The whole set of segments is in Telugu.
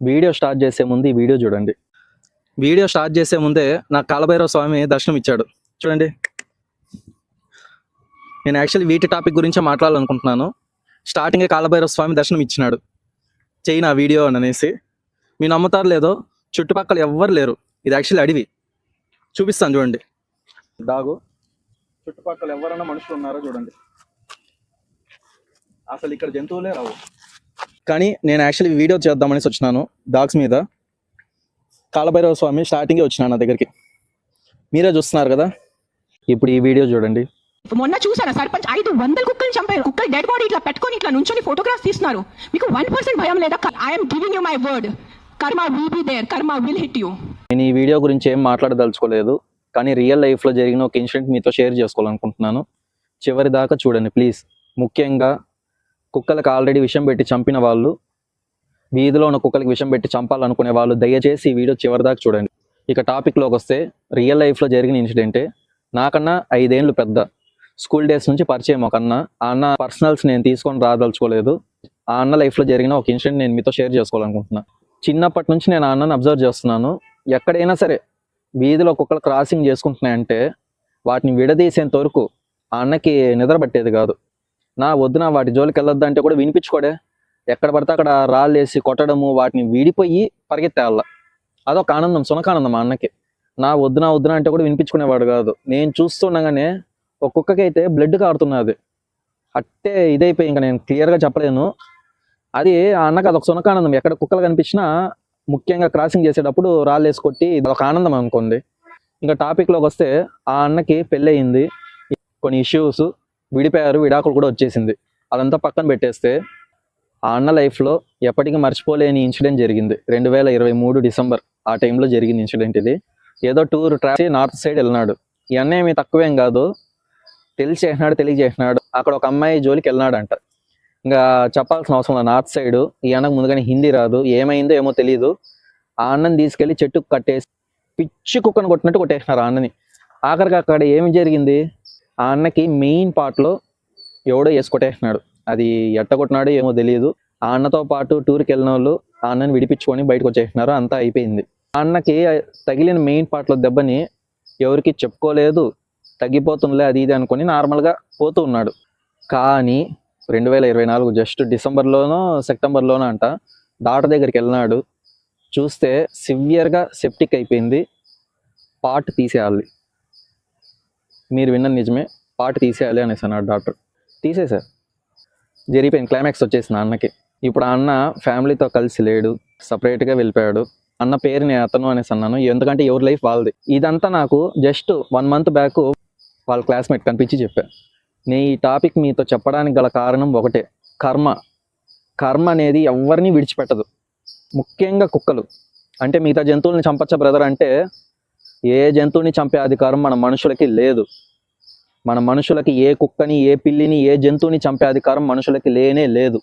వీడియో స్టార్ట్ చేసే ముందు ఈ వీడియో చూడండి. వీడియో స్టార్ట్ చేసే ముందే నాకు కాలభైరవ స్వామి దర్శనం ఇచ్చాడు చూడండి. నేను యాక్చువల్లీ వీటి టాపిక్ గురించే మాట్లాడాలనుకుంటున్నాను. స్టార్టింగే కాలభైరవ స్వామి దర్శనం ఇచ్చినాడు చెయ్యి నా వీడియో అని అనేసి. మీ నమ్ముతారు లేదో చుట్టుపక్కల ఎవ్వరు లేరు. ఇది యాక్చువల్లీ అడవి. చూపిస్తాను చూడండి. దాగు. చుట్టుపక్కల ఎవరైనా మనుషులు ఉన్నారో చూడండి. అసలు ఇక్కడ జంతువులే రావు. కానీ నేను యాక్చువల్లీ వీడియో చేద్దామనేసి వచ్చినాను డాగ్స్ మీద. కాలభైరవ స్వామి స్టార్టింగే వచ్చినాను నా దగ్గరికి. మీరే చూస్తున్నారు కదా? ఇప్పుడు ఈ వీడియో చూడండి. మొన్న చూసారా సర్పంచ్ ఐదు వందల కుక్కలు చంపారు. కుక్కలు డెడ్ బాడీ ఇట్లా పెట్టుకొని ఇట్లా నుంచొని ఫోటోగ్రాఫ్ తీస్తున్నారు. మీకు వన్ పర్సెంట్ భయం లేదా? I'm giving you my word karma will be there karma will hit you నేను ఈ వీడియో గురించి ఏం మాట్లాడదలుచుకోలేదు కానీ రియల్ లైఫ్లో జరిగిన ఒక ఇన్సిడెంట్ మీతో షేర్ చేసుకోవాలనుకుంటున్నాను. చివరి దాకా చూడండి ప్లీజ్ ముఖ్యంగా కుక్కలకు ఆల్రెడీ విషం పెట్టి చంపిన వాళ్ళు వీధిలో ఉన్న కుక్కలకి విషం పెట్టి చంపాలనుకునే వాళ్ళు దయచేసి ఈ వీడియో చివరి దాకా చూడండి. ఇక టాపిక్లోకి వస్తే రియల్ లైఫ్లో జరిగిన ఇన్సిడెంటే నాకన్నా ఐదేళ్ళు పెద్ద. స్కూల్ డేస్ నుంచి పరిచయం ఒక అన్న. ఆ అన్న పర్సనల్స్ నేను తీసుకొని రాదలుచుకోలేదు. ఆ అన్న లైఫ్లో జరిగిన ఒక ఇన్సిడెంట్ నేను మీతో షేర్ చేసుకోవాలనుకుంటున్నా. చిన్నప్పటి నుంచి నేను ఆ అన్నను అబ్జర్వ్ చేస్తున్నాను. ఎక్కడైనా సరే వీధిలో కుక్కలు క్రాసింగ్ చేసుకుంటున్నాయంటే వాటిని విడదీసేంత వరకు ఆ అన్నకి నిద్ర పట్టేది కాదు. నా వద్దున వాటి జోలికి వెళ్ళొద్దు అంటే కూడా వినిపించుకోడే. ఎక్కడ పడితే అక్కడ రాళ్ళేసి కొట్టడము వాటిని విడిపోయి పరిగెత్తేయాల. అదొక ఆనందం సునకానందం మా అన్నకి. నా వద్దున వద్దున అంటే కూడా వినిపించుకునేవాడు కాదు. నేను చూస్తుండగానే ఒక కుక్కకి అయితే బ్లడ్ కారుతున్నది అట్టే ఇదైపోయి ఇంకా నేను క్లియర్గా చెప్పలేను. అది ఆ అన్నకి అదొక సునకానందం. ఎక్కడ కుక్కలు కనిపించినా ముఖ్యంగా క్రాసింగ్ చేసేటప్పుడు రాళ్ళు వేసి కొట్టి ఇది ఒక ఆనందం అనుకోండి. ఇంకా టాపిక్లోకి వస్తే ఆ అన్నకి పెళ్ళి అయింది కొన్ని ఇష్యూస్ విడిపోయారు విడాకులు కూడా వచ్చేసింది. అదంతా పక్కన పెట్టేస్తే ఆ అన్న లైఫ్లో ఎప్పటికీ మర్చిపోలేని ఇన్సిడెంట్ జరిగింది. రెండు వేల ఇరవై మూడు డిసెంబర్ ఆ టైంలో జరిగింది ఇన్సిడెంట్ ఇది. ఏదో టూర్ ట్రావెల్ నార్త్ సైడ్ వెళ్ళినాడు. ఈ అన్న ఏమి తక్కువేం కాదు. తెలిసి చేసినాడు తెలియజేసినాడు. అక్కడ ఒక అమ్మాయి జోలికి వెళ్ళినాడంట. ఇంకా చెప్పాల్సిన అవసరం లేదు. నార్త్ సైడ్ ఈ అన్నకు ముందుగానే హిందీ రాదు. ఏమైందో ఏమో తెలియదు ఆ అన్నని తీసుకెళ్ళి చెట్టుకు కట్టేసి పిచ్చి కుక్కను కొట్టినట్టు కొట్టేసినారు ఆ అన్నని. ఆఖరికి అక్కడ ఏమి జరిగింది? ఆ అన్నకి మెయిన్ పార్ట్లో ఎవడో వేసి అది ఎట్ట కొట్టినాడో ఏమో తెలియదు. ఆ అన్నతో పాటు టూర్కి వెళ్ళిన వాళ్ళు ఆ అన్నని విడిపించుకొని బయటకు వచ్చేసినారు అంతా అయిపోయింది. ఆ అన్నకి తగిలిన మెయిన్ పార్ట్లో దెబ్బని ఎవరికి చెప్పుకోలేదు. తగ్గిపోతుందిలే అది ఇది అనుకొని నార్మల్గా పోతూ ఉన్నాడు. కానీ రెండు వేల ఇరవై నాలుగు జస్ట్ డిసెంబర్లోనో సెప్టెంబర్లోనో అంట డాక్టర్ దగ్గరికి వెళ్ళినాడు. చూస్తే సివియర్గా సెప్టిక్ అయిపోయింది. పార్ట్ తీసేయాలి. మీరు విన్న నిజమే. పాట తీసేయాలి అనేసి అన్నాడు డాక్టర్. తీసేశారు జరిగిపోయింది. క్లైమాక్స్ వచ్చేసింది అన్నకి. ఇప్పుడు ఆ అన్న ఫ్యామిలీతో కలిసి లేడు. సపరేట్గా వెళ్ళిపోయాడు. అన్న పేరు నేను అతను అనేసి అన్నాను. ఎందుకంటే ఎవరి లైఫ్ వాళ్ళది. ఇదంతా నాకు జస్ట్ వన్ మంత్ బ్యాక్ వాళ్ళ క్లాస్మేట్ కనిపించి చెప్పా. నేను ఈ టాపిక్ మీతో చెప్పడానికి గల కారణం ఒకటే. కర్మ. కర్మ అనేది ఎవరిని విడిచిపెట్టదు. ముఖ్యంగా కుక్కలు. అంటే మిగతా జంతువుల్ని చంపచ్చా బ్రదర్ అంటే ఏ జంతువుని చంపే అధికారం మన మనుషులకి లేదు. మన మనుషులకి ఏ కుక్కని ఏ పిల్లిని ఏ జంతువుని చంపే అధికారం మనుషులకి లేనే లేదు.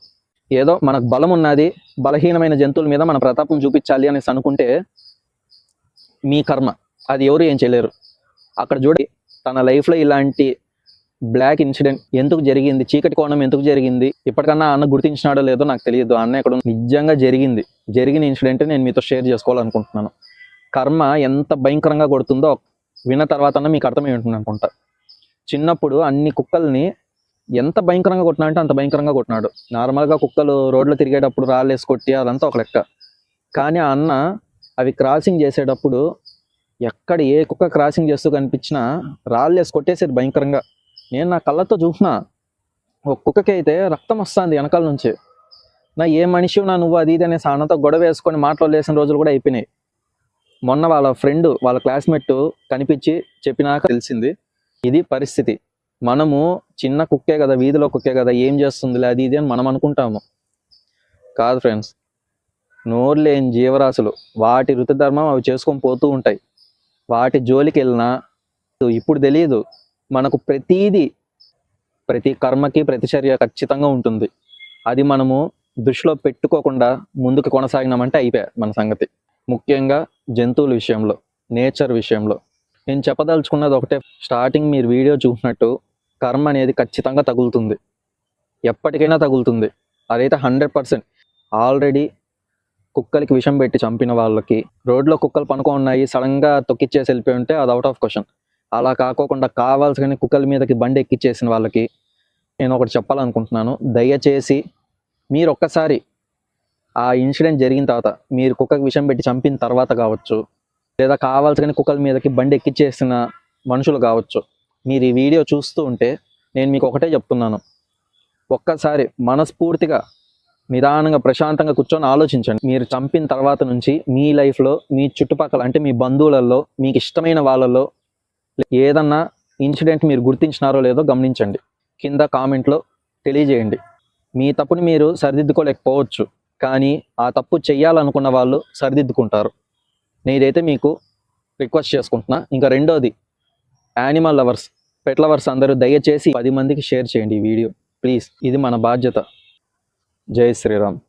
ఏదో మనకు బలం ఉన్నది బలహీనమైన జంతువుల మీద మన ప్రతాపం చూపించాలి అనేసి అనుకుంటే మీ కర్మ. అది ఎవరు ఏం చేయలేరు. అక్కడ చూడి తన లైఫ్లో ఇలాంటి బ్లాక్ ఇన్సిడెంట్ ఎందుకు జరిగింది చీకటి కోణం ఎందుకు జరిగింది ఇప్పటికన్నా అన్న గుర్తించినాడో లేదో నాకు తెలియదు. అన్న ఎక్కడ నిజంగా జరిగింది. జరిగిన ఇన్సిడెంట్ నేను మీతో షేర్ చేసుకోవాలనుకుంటున్నాను. కర్మ ఎంత భయంకరంగా కొడుతుందో విన్న తర్వాత మీకు అర్థమై ఉంటుంది అనుకుంటా. చిన్నప్పుడు అన్ని కుక్కల్ని ఎంత భయంకరంగా కొట్టినా అంటే అంత భయంకరంగా కొట్టినాడు. నార్మల్గా కుక్కలు రోడ్లో తిరిగేటప్పుడు రాళ్ళేసి కొట్టి అదంతా ఒక లెక్క. కానీ ఆ అన్న అవి క్రాసింగ్ చేసేటప్పుడు ఎక్కడ ఏ కుక్క క్రాసింగ్ చేస్తూ కనిపించినా రాళ్ళేసి కొట్టేసేది భయంకరంగా. నేను నా కళ్ళతో చూసిన ఒక కుక్కకి అయితే రక్తం వస్తుంది వెనకాల నుంచి. నా ఏ మనిషి నా నువ్వు అది ఇది అనేసి ఆ అన్నతో గొడవ వేసుకొని మాట్లాడలేసిన రోజులు కూడా అయిపోయినాయి. మొన్న వాళ్ళ ఫ్రెండ్ వాళ్ళ క్లాస్మేట్ కనిపించి చెప్పినాక తెలిసింది. ఇది పరిస్థితి. మనము చిన్న కుక్కే కదా వీధిలో కుక్కే కదా ఏం చేస్తుందిలే అది ఇది అని మనం అనుకుంటాము. కాదు ఫ్రెండ్స్ నోరు లేని జీవరాశులు వాటి ఋతుధర్మం అవి చేసుకొని పోతూ ఉంటాయి. వాటి జోలికి వెళ్ళినా ఇప్పుడు తెలియదు మనకు ప్రతీది ప్రతి కర్మకి ప్రతిచర్య ఖచ్చితంగా ఉంటుంది. అది మనము దృష్టిలో పెట్టుకోకుండా ముందుకు కొనసాగినామంటే అయిపోయా మన సంగతి. ముఖ్యంగా జంతువుల విషయంలో నేచర్ విషయంలో. నేను చెప్పదలుచుకున్నది ఒకటే స్టార్టింగ్ మీరు వీడియో చూసినట్టు కర్మ అనేది ఖచ్చితంగా తగులుతుంది. ఎప్పటికైనా తగులుతుంది. అదైతే హండ్రెడ్ పర్సెంట్ ఆల్రెడీ కుక్కలకి విషం పెట్టి చంపిన వాళ్ళకి రోడ్లో కుక్కలు పనుకో ఉన్నాయి సడన్గా తొక్కిచ్చేసి వెళ్ళిపోయి ఉంటే అది అవుట్ ఆఫ్ క్వశ్చన్ అలా కాకోకుండా కావాల్సిన కుక్కల మీదకి బండి ఎక్కిచ్చేసిన వాళ్ళకి నేను ఒకటి చెప్పాలనుకుంటున్నాను. దయచేసి మీరు ఒక్కసారి ఆ ఇన్సిడెంట్ జరిగిన తర్వాత మీరు కుక్కకి విషం పెట్టి చంపిన తర్వాత కావచ్చు లేదా కావాల్సిన కుక్కల మీదకి బండి ఎక్కిచ్చేసిన మనుషులు కావచ్చు మీరు ఈ వీడియో చూస్తూ ఉంటే నేను మీకు ఒకటే చెప్తున్నాను. ఒక్కసారి మనస్ఫూర్తిగా నిదానంగా ప్రశాంతంగా కూర్చొని ఆలోచించండి. మీరు చంపిన తర్వాత నుంచి మీ లైఫ్లో మీ చుట్టుపక్కల అంటే మీ బంధువులలో మీకు ఇష్టమైన వాళ్ళలో ఏదన్నా ఇన్సిడెంట్ మీరు గుర్తించినారో లేదో గమనించండి. కింద కామెంట్లో తెలియజేయండి. మీ తప్పుని మీరు సరిదిద్దుకోలేకపోవచ్చు. కానీ ఆ తప్పు చేయాలనుకున్న వాళ్ళు సరిదిద్దుకుంటారు. నేనైతే మీకు రిక్వెస్ట్ చేసుకుంటున్నా. ఇంకా రెండోది యానిమల్ లవర్స్ పెట్ లవర్స్ అందరూ దయచేసి పది మందికి షేర్ చేయండి ఈ వీడియో ప్లీజ్ ఇది మన బాధ్యత. జై శ్రీరామ్.